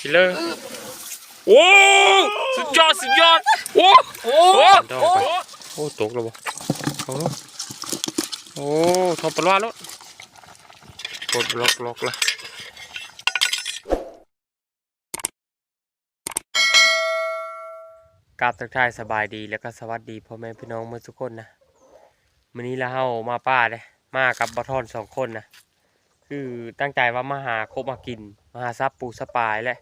กินเลยโอ้สุดยอดสุดยอดโอ้โอ้โอ้โอ้โอ้ตกแล้วบ่โอ้โอ้ทอปลาแล้วกดล็อกล็อกละกราบทักทายสบายดีแล้วก็สวัสดีพ่อแม่พี่น้องเมื่อทุกคนนะมื้อนี้เราเฮามาป้าเด้มากับบะทอนสองคนนะคือตั้งใจว่ามาหาคบมากิน มาหาซับปูสปายแหละ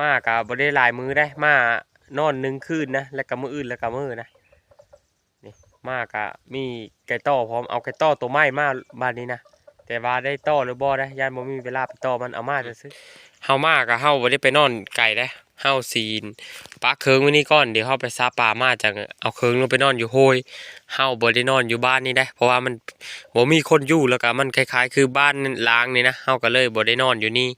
มากับบ่ได้หลายมื้อได้มานอนหนึ่งคืนนะแล้วก็มืออื่นแล้วก็มือนะนี่มากะมีไก่ต้อพร้อมเอาไก่ต้อตัวไม้มาบ้านนี้นะแต่ว่าได้ต้อหรือบ่ได้ย่านบ่มีเวลาไปต้อมันเอามาจะซื้อเฮามากะเฮาบ่ได้ไปนอนไก่ได้เฮาซีนปลาเคิงไว้นี่ก่อนเดี๋ยวเฮาไปซาปลามาจังเอาเคิงลงไปนอนอยู่โฮยเฮาบ่ได้นอนอยู่บ้านนี่ได้เพราะว่ามันบ่มีคนอยู่แล้วก็มันคล้ายๆ คือบ้านล้างนี่นะเฮาก็เลยบ่ได้นอนอยู่นี่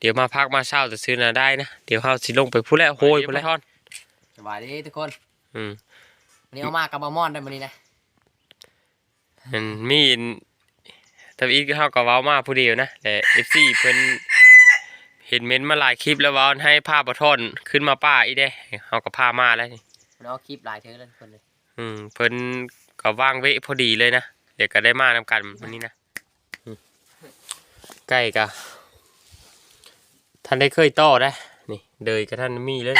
เดี๋ยวมาพักมาเช้าจะซื้อนะได้นะ เดี๋ยวเฮาสิลงไปพูดแล้วโฮยพูดแล้วสบายดีทุกคนอืมวันนี้เอามากับมามอนได้วันนี้นะมันมีทวีตก็เฮาก็เว้ามาผู้เดียวนะแต่ FC เพิ่นเห็นเม้นต์มาหลายคลิปแล้วเว้าให้ภาพบ่ทอนขึ้นมาป้าอีเด้เฮาก็พามาแล้วนี่วันนี้เอาคลิปหลายเธอแล้วทุกคนเลยอืมเพิ่นก็ว่างเวะพอดีเลยนะเดี๋ยวก็ได้มานำกันวันนี้นะอืมใกล้กะ ท่านได้เคยต่อได้นี่เดยกับท่านมีเลย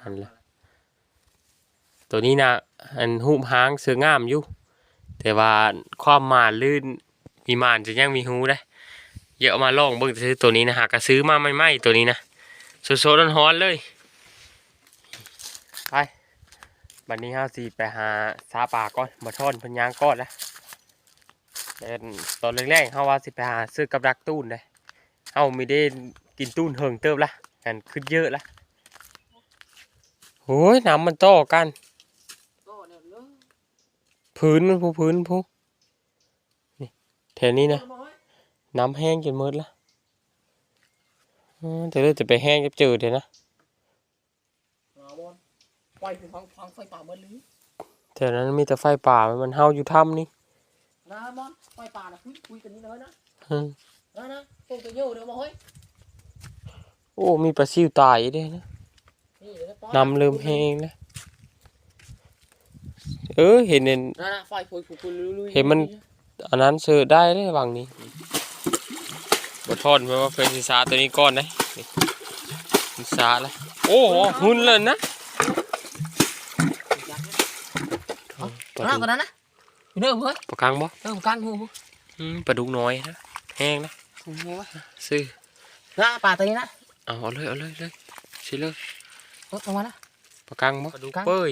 อันละตัวนี้นะอันหูหางเสืองามอยู่แต่ว่าความมานลื่นมีมานจะยังมีหูได้เยอะมาลองเบิ่งซื้อตัวนี้นะหากระซื้อมาไม่ไหมตัวนี้นะโซๆร้อนๆเลยไปบัดนี้ห้าสี่ไปหาซาปลาก่อนมาทอนพันยางก้อนแล้วแต่ตอนแรกๆเฮาว่าสิไปหาซื้อกับดักตูนเลย เฮาไม่ได้กินตูนเหิงเติบละกันขึ้นเยอะละโอ้ยน้ำมันต่อกัน พื้นมันผู้พื้นผู้นี่แถวนี้นะ น้ำแห้งจนหมดละอืมแต่เรื่องจะไปแห้งจะเจอเดี๋ยวนะปล่อยคือฟังฟังไฟป่าเมื่อลือแถวนั้นมีแต่ไฟป่ามันเฮาอยู่ถ้ำนี่นะมอนไฟป่านะคุยคุยกันนี่เลยนะอืมนะนะ พวกตัวโย่เดี๋ยวมาเฮ้ยโอ้ มีปลาซิวตายด้วยนะนี่เดี๋ยวปล่อยน้ำเริ่มแห้งแล้วเออเห็นเห็นนะนะไฟคุยคุยคุยลุยๆเห็นมัน อันนั้นเสือได้เลยวังนี้บทอนเพราะว่าเฟรนซิซาตัวนี้ก้อนนะนี่ซิซาล้วโอ้โหหุ่นเลยนะปลานะดุกนั้นนะอยู่เด้อเฮ้ยปลาคังบ่เด้อกลางหู อืมปลาดุกน้อยนะแห้งนะ หูวะซื้อนะป่าตัวนี้นะเอาเอาเลยเอาเลยเลยสิเลยรถลงมาละปลากังบ่ปลาดุกเป้ย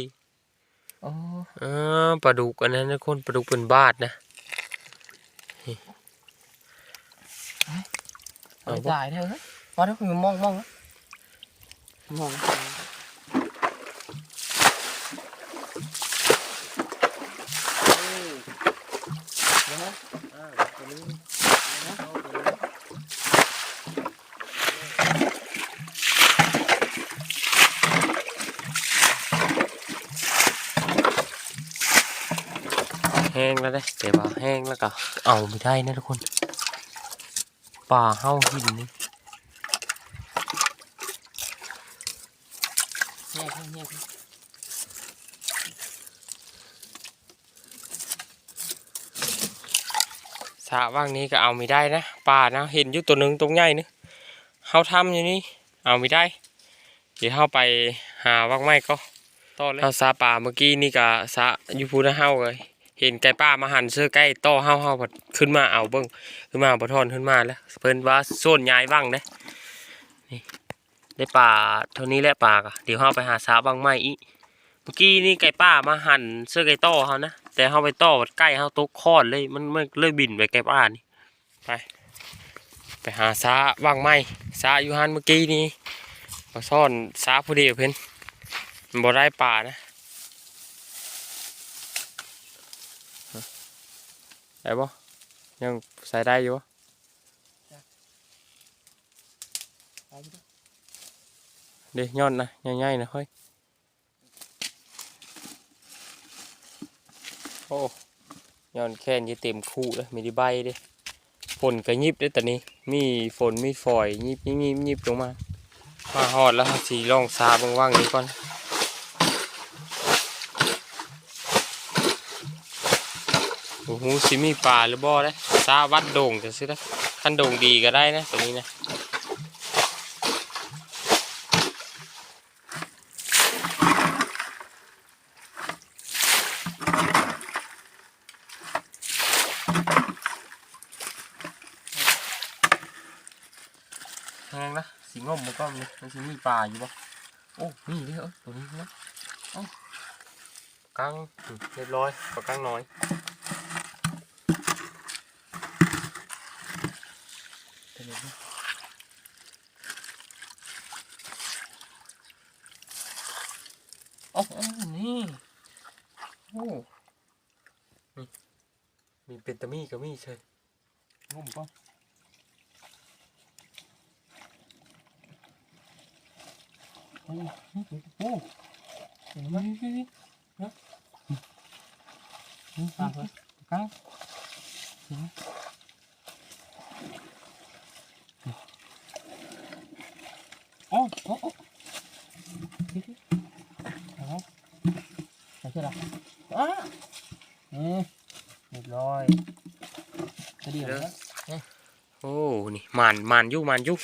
อ๋อเออปลาดุกอันนั้นนะคนปลาดุกเป็นบาทนะเอาจ่ายเด้อเฮ้ยพอเด้อคุณมองมองนะมอง แห้ งแล้วได้แต่ว่าแห้งแล้วก็เอาไม่ได้นะทุกคนป่าเฮาหินนี่แง่แง่สระว่างนี้ก็เอาไม่ได้นะป่านะเห็นอยู่ตัวหนึ่งตรงใหญ่นี่เฮาทำอยู่นี่เอาไม่ได้ เดี๋ยวเฮาไปหาว่างไม้ก็ต่อเลยเฮาสาป่าเมื่อกี้นี่ก็สระอยู่พูนะเฮาเลย เห็นไก่ป้ามาหันเสื้อใกล้ต่อเฮาเฮาผัดขึ้นมาเอาเบิ้งขึ้นมาบ่ทอนขึ้นมาแล้วเพิ่นว่าโซนย้ายว่างเด้นี่ได้ป่าเท่านี้แหละป่ากะเดี๋ยวเฮาไปหาสาว่างไม้อีกเมื่อกี้นี่ไก่ป้ามาหันเสื้อไก่ต่อเฮานะแต่เฮาไปต่อใกล้เฮาตกคอนเลยมันมันเลยบินไปไก่ป้านี่ไปไปหาสาว่างไม้สาอยู่หันเมื่อกี้นี่มาซ่อนสาผู้เดียวเพิ่นบ่ได้ป่านะ ได้ปะยังใส่ได้อยู่ปะเดี๋ยวย้อนนะง่ายๆนะเฮ้ยโอ้ย้อนแค่นอยี่เต็มคู่เลยไม่ได้ใบเดิฝนก็ยิบได้อตอนนี้ มีฝนมีฝอยยิบยิบยิบยิบลงมามาฮอดแล้วสีลองซาเบางว่างนี้ก่อน โอ้โหสิมีปลาหรือบ่ได้ซาวัดโด่งจะซื้อได้ขั้นโด่งดีก็ได้นะตัวนี้นะแพงนะสีงมมันก็มีมันสิมีปลาอยู่บ่โอ้นี่เด้อตัวนี้นะเอ้าปลากังเรียบร้อยปลากังน้อยตัวนี้นะ โอ้โหนี่โอ้นี่มีเป็นตะมี่ก็มี่เชยงมก็โอ้โหโอ้เห็นไหมนี่นี่นะนี่ปลาเหรอปลาเห็นไหมโอ้โอ้โอ้นี่นี่เอาใส่เชือกละอะ นี่เรียบร้อยจะดีเหรอโอ้นี่มานมานอยู่มานอยู่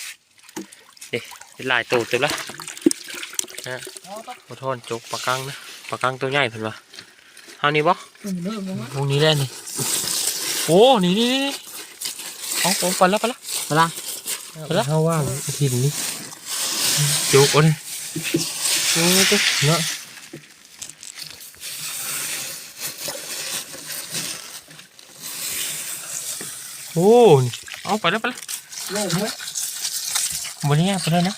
เด็กเป็นลายตัวเต็มละขอโทษจกปลากังนะปลากังตัวใหญ่เพิ่นวะเอานี่บ่เริ่มแล้วมั้งวงนี้แหละนี่โอ้นี่นี่นี่เอาเอาไปแล้วไปแล้วเวลาไปแล้วเขาว่างหินนี่จกเอาเลยโอ้ยเนาะ โอ้นี่เอาไปแล้วไปแล้วเริ่มไหมบนนี้ไปเลยนะ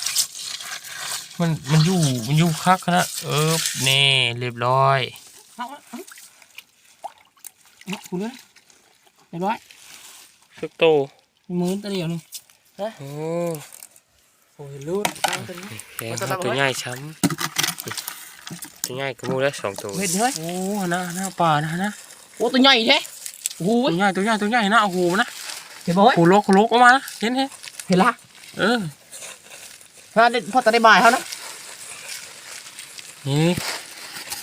มันมันอยู่มันอยู่คักนะเออเน่เรียบร้อยเอาเอาเอาเอาคุณเลยเรียบร้อยสักโตมือตัวเดียวนี่โอ้โอ้ยรูดตั้งตัวนี้แกงเอาตัวใหญ่ช้ำตัวใหญ่ก็มูได้สองตัวเห็ดเฮ้ยโอ้นะหน้าป่านะนะโอ้ตัวใหญ่แท้โอ้ตัยวใหญ่ตัวใหญ่ตัวใหญ่นะโอ้โหนะ เห็นบ่เฮ้ยโหโลกโหโลกออกมานะเห็นเห็นเห็นละเออพอได้พอจะได้บ่ายเขานะนี่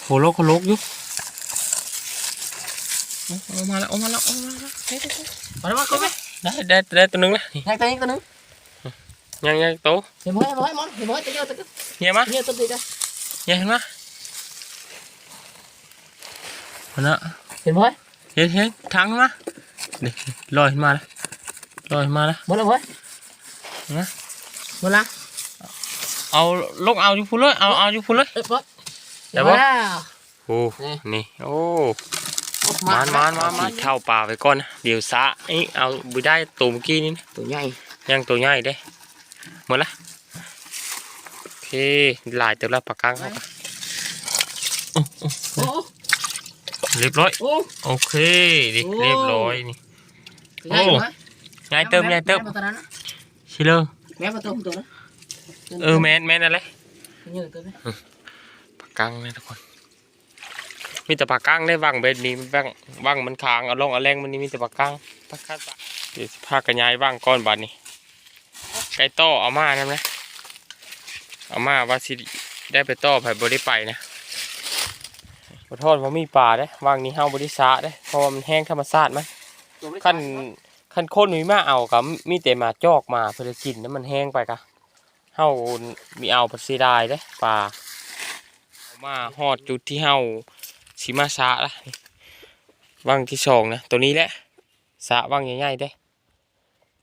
โหโลกโหโลกอยู่เอาเอามาแล้วเอามาแล้วเอามาแล้วเฮ้ยเฮ้ยเฮ้ยมาแล้วมาเข้าไปได้ได้ได้ตัวหนึงนะนี่ยังตัวนี้ตัวนึงยังยังโตเห็นบ่เห็นบ่เฮ้ยมอนเห็นบ่เฮ้ยตัวเดียวตัวเดียวเหี้ยมาเดียวตัวเดียวเหี้ยเห็นมาคนละเห็นบ่เฮ้ยเห็นเห็นทางมา เด็กลอยขึ้นมาแล้วลอยขึ้นมาแล้วหมดแล้วเฮ้ยนะหมดละเอาลงเอาอยู่พุ่นเลยเอาเอาอยู่พุ่นเลยเรียบร้อยเดี๋ยวบ่แล้วโอ้นี่นี่โอ้มานมานมานมานเข้าป่าไปก่อนนะเดี๋ยวสะไอ้เอาบุได้ตัวเมื่อกี้นี่นะตัวใหญ่ยังตัวใหญ่เด้หมดละโอเคหลายตัวละปากกางเขาก็ โอ้ เรียบร้อย โอ้โอเคดิโอ้เรียบร้อยนี่ตัวใหญ่อยู่ไหมใหญ่เติมใหญ่เติมแม่ประตูนั้นนะชิเลอร์แม่ประตูตัวนั้นเออแมนแมนอะไรเยอะตัวนี้ปากกางนะทุกคน มีแต่ปากกางได้ว่างเบ็ดนี้มันว่างว่างมันคางเอาลงเอาแรงมันนี่มีแต่ปากกางปากกางเดี๋ยวสิพากันย้ายว่างก้อนบาดนี้ไก่ต้อเอามานะนะเอามาว่าสิได้ไปต้อไผ่บริไปนะ ขอโทษว่ามีป่าเด้ว่างนี้เฮาบริษาเด้เพราะว่ามันแห้งธรรมชาติมั้ยขั้นขั้นโคนมีมาเอากับมีแต่มาจอกมาเพื่อกินแล้วมันแห้งไปกะเฮามีเอาไปเสียดายเด้ป่าเอามาฮอดจุดที่เฮาสิมาสะละนี่ว่างที่สองนะตัวนี้แหละสะว่างใหญ่ๆเด้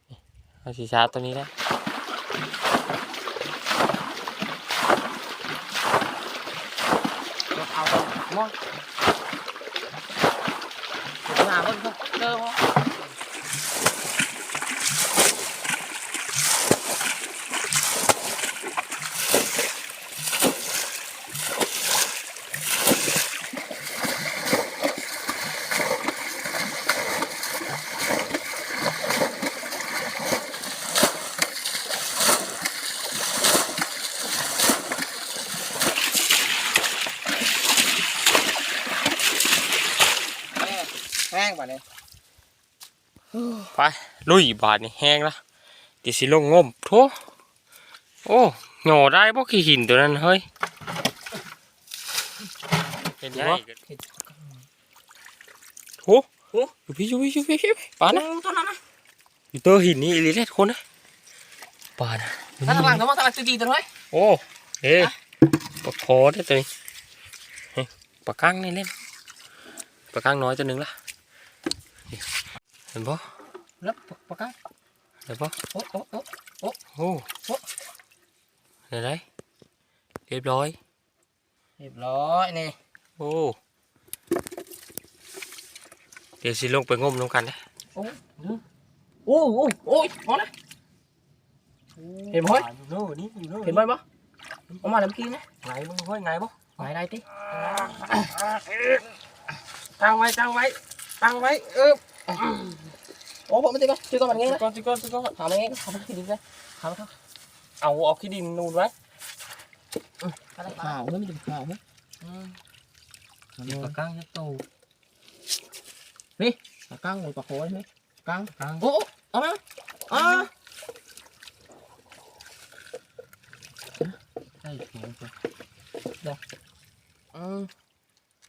นี่เอาสีสะตัวนี้แหละ เอา มอนหาคนเขาเจอมั้ง แห้งป่ะเนี่ยลุยบาดนี่แห้งละเดี๋ยวสิลงงมโถโอ้หน่อได้บ่ขี้หินตัวนั้นเฮ้ยเห็นบ่โถอยู่พี่อยู่พี่อยู่พี่อยู่พี่ปานะตัวนั้นนะอยู่เตอหินนี่อีหลีเล็ดคนนะปานะถ้าทางหลังเขามาทางหลังตีๆตัวน้อยโอ้เอ้ปลาคอได้ตัวนี้เฮ้ยปลากั้งนี่เล่นปลากั้งน้อยตัวหนึ่งละนี่ เห็นบ่แล้วปากกาเห็นบ่โอ้โอ้โอ้โอ้โหเห็นไหมเรียบร้อย เรียบร้อยนี่โอ้เดี๋ยวสิลงไปงมลงกันนะโอ้โอ้โอ้โอ้ยพอนะเห็นบ่เฮ้ยอยู่โน่นนี่อยู่โน่นเห็นไหมบ่เอามาแล้วเมื่อกี้นะไงมึงเฮ้ยไงบ่ไหนได้ติตั้งไว้ตั้งไว้ ตั้งไว้เออโอ้ผมไม่ติดก็ชื่อก็มันงี้นะก่อนสิก่อนสิก่อนถามมันงี้ถามมันขี้ดินเลยถามมันเขาเอาเอาขี้ดินนูนไว้ข่าวไม่มีข่าวไหมนี่ปลากั้งยักษ์โตปากกาหรือปากโขยไหมกลางกั้งโอ้เอามาอ่าใช่เสียงจ้ะอืม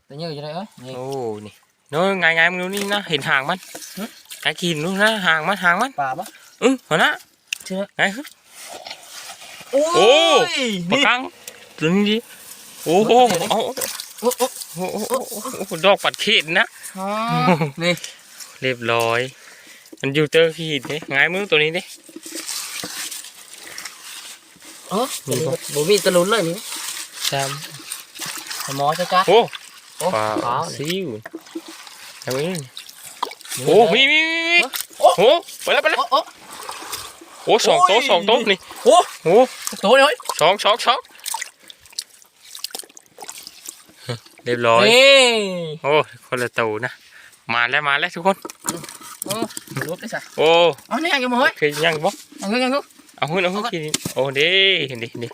แต่เยอะอยู่เลยเอ้ยนี่โอ้นี่ โน้ไงไงมึงดูนี่นะเห็นหางมันฮะไอ้กินนู่นนะหางมันหางมันป่าปะอือหัวหน้าเชื่อไงฮึโอ้โอ้ยปลานี่กังตัวนี้ดิโอ้โหเอาโอ้โอ้โอ้โหโอ้โหโอ้โหดอกปัดเขตนะอ๋อนี่เรียบร้อย มันอยู่เจอขีดนี่ไงายมือตัวนี้ดิเออบ่มีตะลุนเลยนี่จหมอจ้าจ้าำโอ้โอ้ปลาขาว ซิวทำไมนี่โอ้มีมีมีมีโอ้ไปแล้วไปแล้วโอ้โอ้โอ้สองโต๊ะโอ้ยสองโต๊ะนี่โอ้โอ้โตเลยสองสองสองเรียบร้อยนี่โอ้คนละตูนะมาแล้วมาแล้วทุกคนโอ้รูปได้สักโอ้อ๋อนี่ยังอยู่มั้ยเคยยังบ่ยังยังยังเอาหุ่นเอาหุ่นกินโอ้เด้เห็นดิเห็นดิ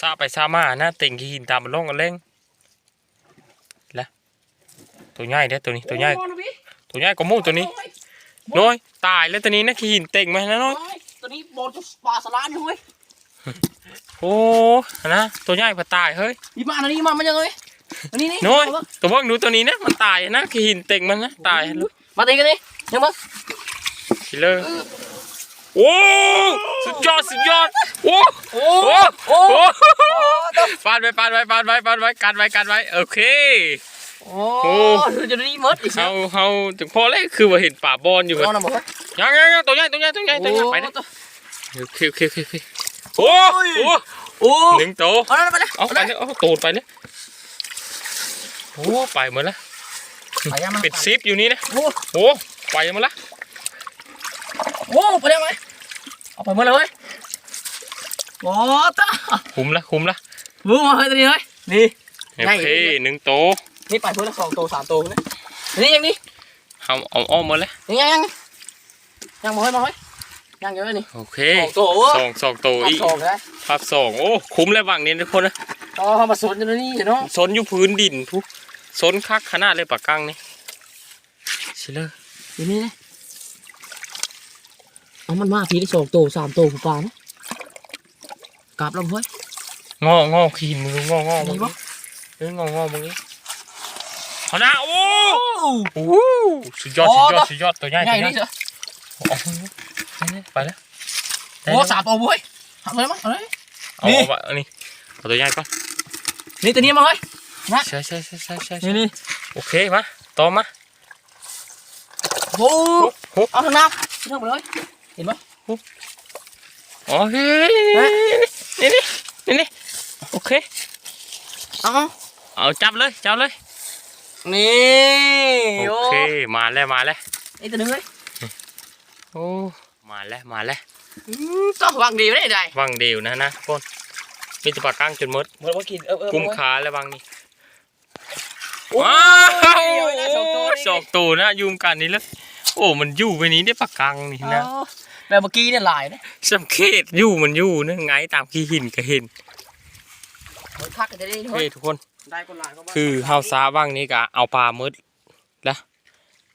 ซาไปซามานะเต็งกินตามมันลงกันเล่งแล้ว ตัวใหญ่เด้อตัวนี้ตัวใหญ่ตัวใหญ่กว่าหมูตัวนี้น้อยตายแล้วตัวนี้นะขี้หินเต็งมาแล้วน้อยตัวนี้บอลจะปลาสลานอยู่เว้ยโอ้นะตัวใหญ่พอตายเฮ้ยนี่มาอันนี้มามันยังไงอันนี้นี่น้อยตัวพวกหนูตัวนี้นะมันตายนะขี้หินเต็งมันนะตายลูกมาตีกันนี่ยังมั้งคิลเลอร์โอ้สุดยอดสุดยอดโอ้โอ้โอ้โอ้โอ้ปานไว้ปานไว้ปานไว้ปานไว้กันไว้กันไว้โอเค โอ้จะนี่มดอีกเฮาเฮาถึงพอเลยคือว่าเห็นป่าบอลอยู่เอาหน่อยบอกยังยังยังตัวใหญ่ตัวใหญ่ตัวใหญ่ตัวใหญ่ไปนะโอเคโอเคโอเคโอเคโอ้โอ้โอ้หนึ่งโตวเอาแล้วไปเลยเอาไปเลยเอาโตดไปเลยโอ้ไปหมดละไปยังมาเป็ดซิปอยู่นี่นะโอ้โอ้ไปหมดละโอ้ไปยังไงเอาไปหมดเลยโอ้ตาคุมละคุมละบูมาเฮ้ยตัวนี้เฮ้ยนี่โอเคหนึ่งโตว นี่ไปเพื่อนสองตัวสามตัวนะนี่ยังนี่เอาเอาอ้อมมาเลยยังยังยังมาเฮ้ยมาเฮ้ยยังเยอะนี่โอเคสองตัวสองสองโตวอีกสองเลยภาพสองโอ้คุ้มเลยวังนี้ทุกคนนะอ๋อมาสวนอยู่นี่เนาะซนอยู่พื้นดินทุกซนคักขนาดเลยปากกังนี่ชิเลอร์อยู่นี่เลยเอามันมาทีได้สองตัวสามตัวผู้ปลานะกลับแล้วเฮ้ยงองอขีนมึงงองอมึงมีปะเอององอมึงนี่ เอานะโอ้โอ้โหสุดยอดโอ้สุดยอดต่อสุดยอดตัวใหญ่ใหญ่ตัวใหญ่นี่เหรอเอานี่ไปแล้วได้โอ้แล้วสามตัวเว้ยทำเลยมั้งเอาเลยเอานี่เอาไปอันนี้เอาตัวใหญ่ก่อนนี่ตัวนี้มาเฮ้ยใช่ใช่ใช่ใช่ใช่นี่นี่โอเคมาต่อมาโอ้โอ้เอาทางหน้าเรื่องไปเลยเห็นไหมโอเคนี่นี่นี่นี่โอเคเอาเอาจับเลยจับเลย นี่โอโอ้เคมาแล้วมาแล้วไอ้ตัวนึงเลยโอ้มาแล้วมาแล้วต้องวางดีไม่ได้ได้วังเดียวนะนะทุกคนมีแตะปากกางจนหมดเมื่อกี้เออเออกุมขาแล้ววังนี่โอ้ว้าวยได้สองตัวนี่สองตัวนะยุมกันนี่แล้วโอ้มันอยู่ไปนี้ได้ปากกางนี่นะแบบเมื่อกี้เนี่ยลายนะสังเกตอยู่มันอยู่นะไงตามขี้หินก็เห็นคักกันได้ดิเฮ้ยทุกคน ได้คนลายก็บ้าคือเฮาซาวังนี้กะเอาปลามืดละ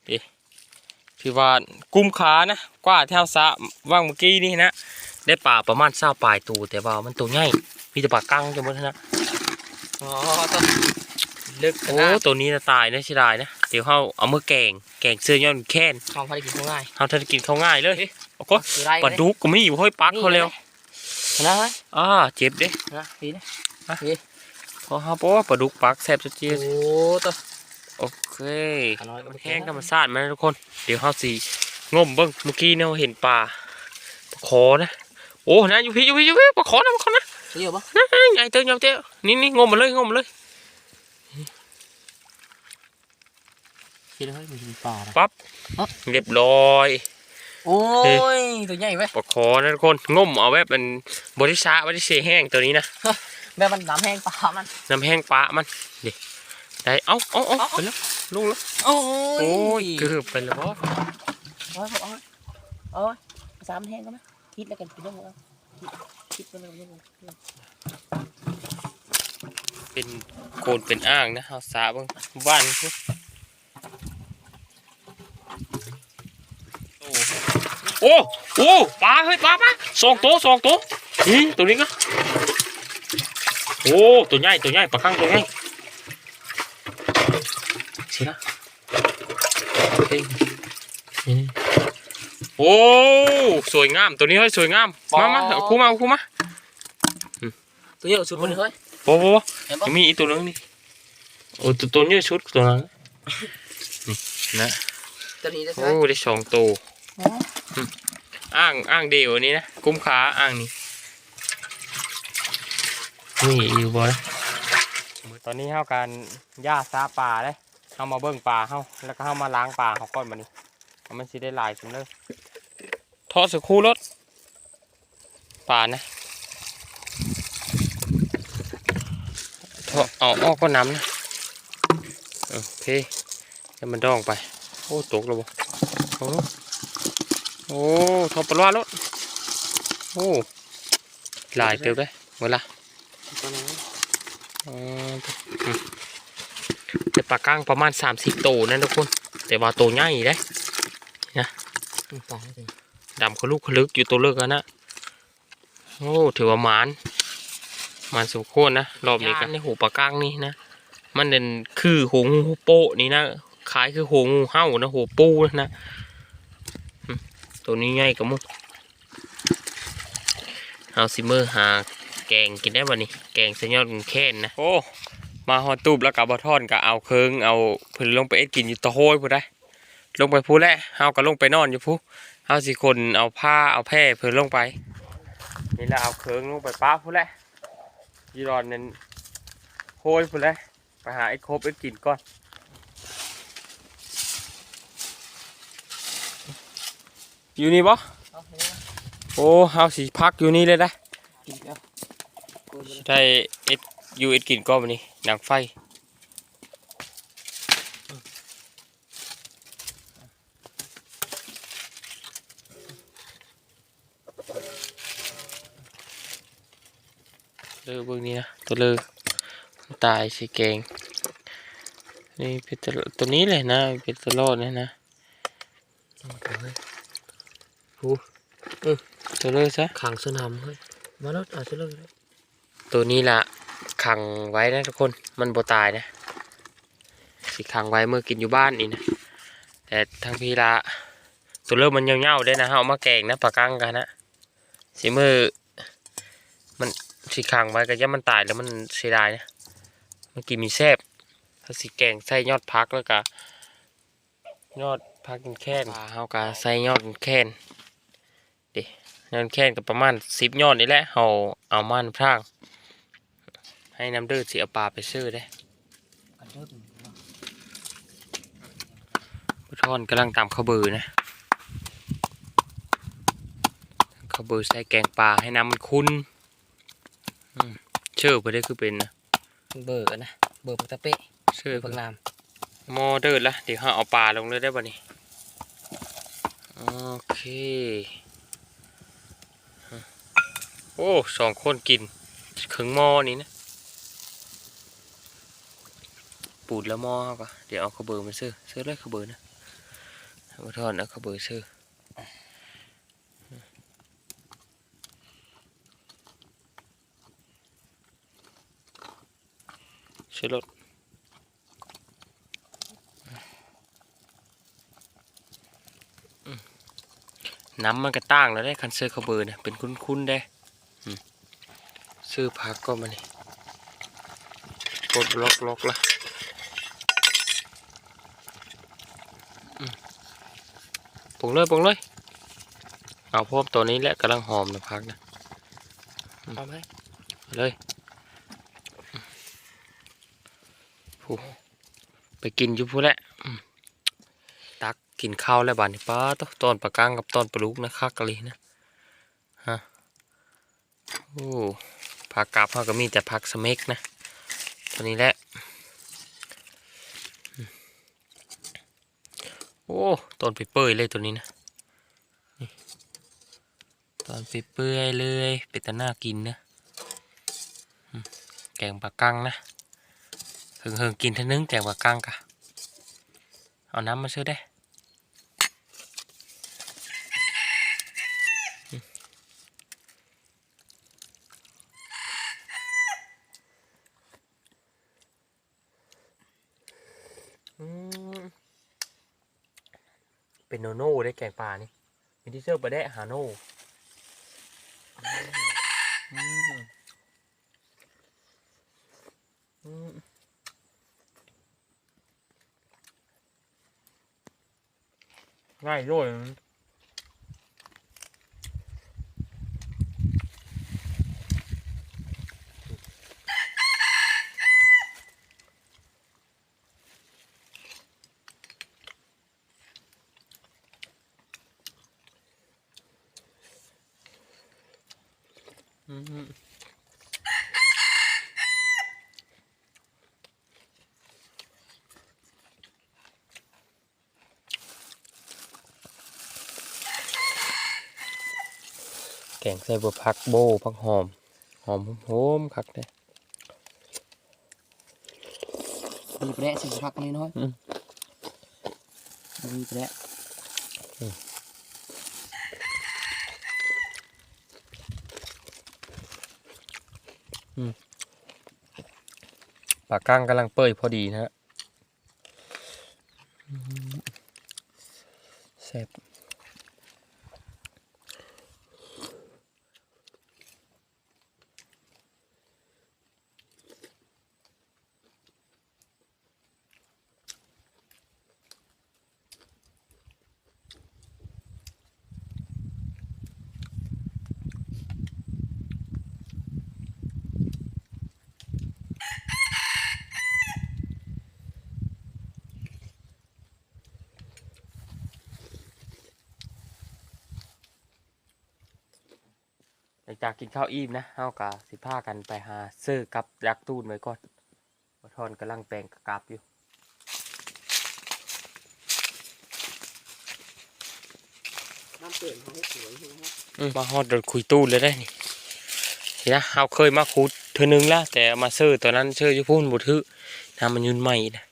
ดิที่ว่ากุมขานะกว่าแถวสระว่างเมื่อกี้นี่นะได้ป่าประมาณเศร้าปลายตูแต่ว่ามันตัวใหญ่มีแต่ปลากังจังหมดนะอ๋อตัวลึกโอ้นะตัวนี้จะตายนะเสียดายนะเดี๋ยวเขาเอามือแกงแกงเสื้อย่อนแค้นข้าวพาได้กินง่ายเขาทันกินเขาง่ายเลยโอ้โหคือไรปลาดุกก็ไม่อยู่ห้อยปักเขาเร็วนะเฮ้ยอ่าเจ็บเด้นะพี่นะเพราะเขาบอกว่าปลาดุกปักแซ่บสุดจีโอ้ตัวโอเคขน้อยก็มันไม่แห้แห้งงธรรมชาติมานะทุกคน เดี๋ยวเขาสีงมเบิ้งเมื่อกี้เนี่ยเราเห็นปลาปลาขอนะโอ้นะอยู่พี่อยู่พี่อยู่พี่ปลาขอนะปลาขอนะเยอะปะนะใหญ่เติมยาวเจ้านี่นี่งมมาเลยงมมาเลยคิดว่ามันมีปลาปั๊บเรียบร้อยโอ้ยตัวใหญ่ไหมปลาขอนะทุกคนงมเอาแบบมันบริชาบริเชแห้งตัวนี้นะ แบบมันน้ำแห้งปลามันน้ำแห้งปลามันดิได้เอ้าเอ้าเอ้าไปแล้วลงแล้วโอ้ยโอ้ยเกือบไปแล้วโอ้ยโอ้ยโอ้ยสามแห้งก็ไหมคิดแล้วกันคิดแล้วกันคิดแล้วกันเป็นโคนเป็นอ่างนะเอาสาเบ้างบ้านพุโอ้โอ้ปลาเฮ้ยปลาปลาสองตัวสองตัวนี่ตัวนี้ก็ โอ้ตัวใหญ่ตัวใหญ่ปลาข้างตัวใหญ่เสียนะเฮ้ยนี่โอ้สวยงามตัวนี้เฮ้ยสวยงามมามาเอาคู่มาเอาคู่มาตัวใหญ่สุดบนเฮ้ยโอ้โหเห็นปะยังมีอีกตัวนึงนี่โอ้ตัวตัวนี้ชุดตัวนั้นนี่นะตัวนี้ได้โอ้ใช่ได้สองตัวอ่างอ่างเดียวนี้นะกุ้มขาอ่างนี้ นี่อยู่บ่นะตอนนี้เฮาการย่าซาป่าเลยเฮามาเบิ่งป่าเฮาแล้วก็เฮามาล้างป่าเฮาก่อนบัดนี้เอามันสิได้หลายสมเลยทอดสักครู่รถป่านะทอดเอาออกก็น้ำนะโอเคให้มันดองไป โอ้ตกแล้วบ่โอ้โอ้ทอปลารถโอ้หลายเติบเลยเวลา ตัวนี้อ๋ออืมแต่ปลาก้างประมาณ30โตวนั่นทุกคน แต่ว่าโตวใหญ่เด้ปลาเลยดำเขาลูกเขาลึกอยู่ตัวเลิกแล้วนะโอ้ถือว่าหมานหมานสมควรนะรอบนี้กันในหูปลาก้างนี่นะมันเป็นคือหูงูหูโปะนี่นะคล้ายคือหูงูเห่านะหูปูนะอืมตัวนี้ใหญ่กับมุกเอาซิเมอร์หา แกงกินได้บ่นี่แกงเสยยอดแค้นนะโอ้มาฮอดตูบแล้วกับบะทอนกับเอาเคิงเอาเพิ่นลงไปเอ็ดกินอยู่ตะโฮยพู้นได้ลงไปพู้นแหละเฮาก็ลงไปนอนอยู่พู้เฮาสิคนเอาผ้าเอาแพร่เพิ่นลงไปนี่แหละเอาเคิงลงไปป้าพุ่นแหละยีรอนนั้นโคยพุ่นแหละไปหาไอ้ครบไอ้กินก่อนอยู่นี่บ่เอาเห็นไหมโอ้เฮาสิพักอยู่นี่เลยนะ ได้เอ็ดอยู่เอ็ดกินก่อนวันนี้หนังไฟเลือเบื้องนี้นะตัวเลือมันตายสิแกงนี่เป็นตัวตัวนี้เลยนะเป็นตัวรอดนะนะหูเออตัวเลือซะขังสนามเฮ้ยมาแล้วอาจจะเลิกเลย ตัวนี้ละขังไว้นะทุกคนมันโบตายนะสิขังไว้เมื่อกินอยู่บ้านนี่นะแต่ทางพี่ละตัวเริ่มมันเงาๆได้นะเอามาแกงนะปลากังกันนะสิมือมันสิขังไว้ก็ย่ามันตายแล้วมันเสียดายนะมันกินมีแซบถ้าสิแกงใส่ยอดพักแล้วก็ยอดพักกินแค้นปลาเฮาก็ใส่ยอดกินแค้นดิยอดแค้นก็ประมาณสิบยอดนี่แหละเฮาเอามันพราง ให้น้ำดื้อสิเอาปลาไปซื้อได้อันเดิมปลาทอนกำลังตำข้าวเบือนะข้าวเบือใส่แกงปลาให้น้ำมันคุ้นอืมเชื่อไปได้คือเป็นนะเบอร์กันนะเบอร์ปกตะเป๊ะเชื่อเบอร์นามหมอเดิดละเดี๋ยวเราเอาปลาลงเลยได้ป่ะนี่โอเคโอ้สองคนกินครึ่งหม้อนี้นะ ปูดแล้วมอเขาก็เดี๋ยวเอาข้าวเบือมาซื้อซื้อเลยข้าวเบือนะบ่ทอนเอาขาเบอร์ซื้อซื้อรถน้ำมันก็ต่างแล้วได้คันเซอร์ขาเบอร์เนี่ยเป็นคุ้นๆได้ซื้อพักก็มานี่กดล็อกล็อกละ ปรุ งเลยปรุงเลย เอาพวกตัวนี้แหละกำลังหอมนะพักนะเอาไหมเอาเลยผู้ไปกินอยู่พู้นแหละอืมตักกินข้าวแล้วบานนี้ป้าต้องตอนปลาก้างกับตอนปลาลูกนะคักกะลีนะฮะโอ้ผักกาบเขาก็มีแต่ผักสเม็กนะตัวนี้แหละอืมโอ้ ต้นไปเปื่อยเลยตัวนี้นะนตอนไปเปื่อยเลยเป็นตาน่ากินนะแกงปลากังนะเฮิงเฮิงๆกินท่านึงแกงปลากังกะเอาน้ำมาซื้อได้อืม เป็นโนโน่ได้แกงปลานี่มินิเซอร์ประแด้หาโน่ง่ายด้วยอืมแกงใส่บัวผักโบผักหอม หอมโหมๆคักเลยมีแปะสิพักนิดน้อยอืมมีแปะปลาก้างกำลังเปื่อยพอดีนะฮะ จากกินข้าวอิ่มนะเฮากะสิพากันไปหาซื้อกับยักตูนไว้ก่อนบ่ทอนกำลังแปลงกราบอยู่น้ำเปลี่ยนเขาให้สวยใช่ไหมครับอืมมาฮอดโดคุยตู้เลยได้นี่นี่นะเฮาเคยมาขุดเทื่อนึงล้วแต่เอามาซื้อตอนนั้นซื้ออยู่พุ่นบ่ถือน้ำมันยืนใหม่นะ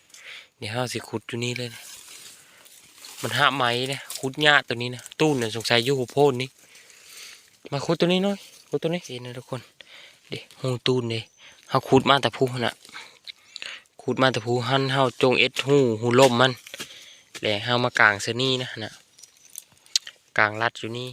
เดี๋ยวเฮาสิขุดอยู่นี่เลยนะมันหาไหมนะขุดหญ้าตัวนี้นะตู้เนี่ยสงสัยอยู่หูโพนนี่มาขุดตัวนี้หน่อย ขุดตัวนี้เห็นนะทุกคนเดี๋ยวหูตู้นเด้เฮาขุดมาแต่ผู้น่ะขุดมาแต่ผู้หันเฮาจงเอ็ดหูหูล่มมันแล้วเฮามากางเสอนี่นะน่ะกางรัดอยู่นี่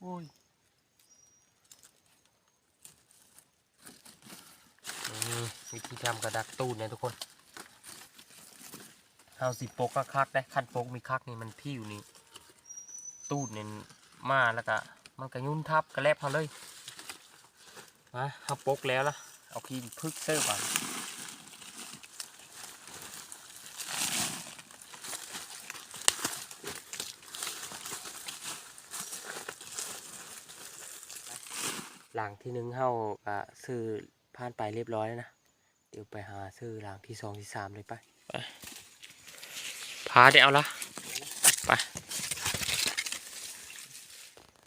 โอ้ยอืมวิธีทำกระดักตูนเนี่ยทุกคนเอาสิปกก็คักได้ขั้นปกมีคักนี่มันพี่อยู่นี่ตูดเนี่ยมาแล้วก็มันก็ยุ่นทับกระแลบเขาเลยมาเอาปกแล้วล่ะเอาขี้พึกเซอร์ก่อนหลังที่หนึ่งเฮาก็ซื้อผ่านไปเรียบร้อยแล้วนะ เดี๋ยวไปหาซื้อหลังที่สองที่สามเลยไปไปพาได้เอาละไป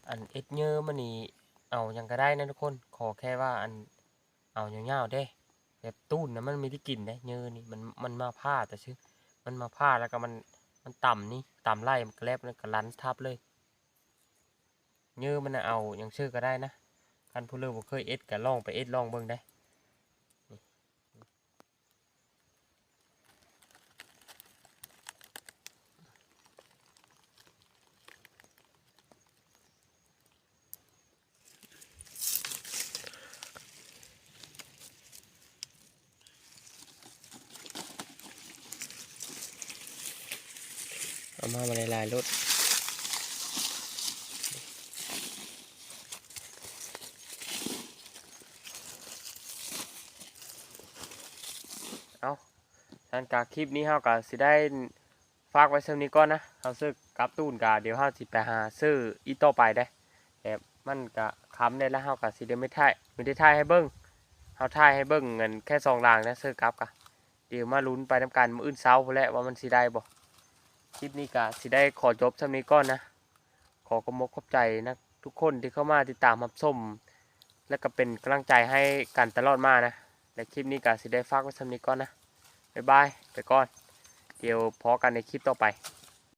อันเอ็ดเยอร์มันนี่เอายังก็ได้นะทุกคนขอแค่ว่าอันเอายาๆเด้แบบตู้นนะมันมีที่กินนะเยอะนี่มันมันมาผ้าแต่ชื่อมันมาผ้าแล้วก็มันมันต่ำนี่ต่ำไล่มันก็แลบแล้วก็ลันทับเลยเยอะมันเอาอย่างชื่อก็ได้นะการผู้เลิกบ่เคยเอ็ดก็ลองไปเอ็ดลองเบิ่งได้ เอามามาลายรถเอาท่านกาคลิปนี้เฮาก็สิได้ฝากไว้เท่านี้ก่อนนะเฮาซื้อกับตูนกาเดี๋ยวเฮาสิไปหาซื้ออีต่อไปได้แต่มันก็ค้ำได้แล้วเฮาก็สิได้ไม่ถ่ายไม่ได้ถ่ายให้เบิ่งเฮาถ่ายให้เบิ่งเงินแค่สองลางนะซื้อกับกะเดี๋ยวมาลุ้นไปนํกันมืออื่นเช้าพุ่นแหละว่ามันสิได้บ่ ลิปนี้ก็สิได้ขอจบเท่านี้ก่อนนะ ขอกระมกขอบใจนะทุกคนที่เข้ามาติดตามรับชมและก็เป็นกำลังใจให้กันตลอดมานะและคลิปนี้ก็สิได้ฝากไว้เท่านี้ก่อนนะบ๊ายบายไปก่อน เดี๋ยวพอกันในคลิปต่อไป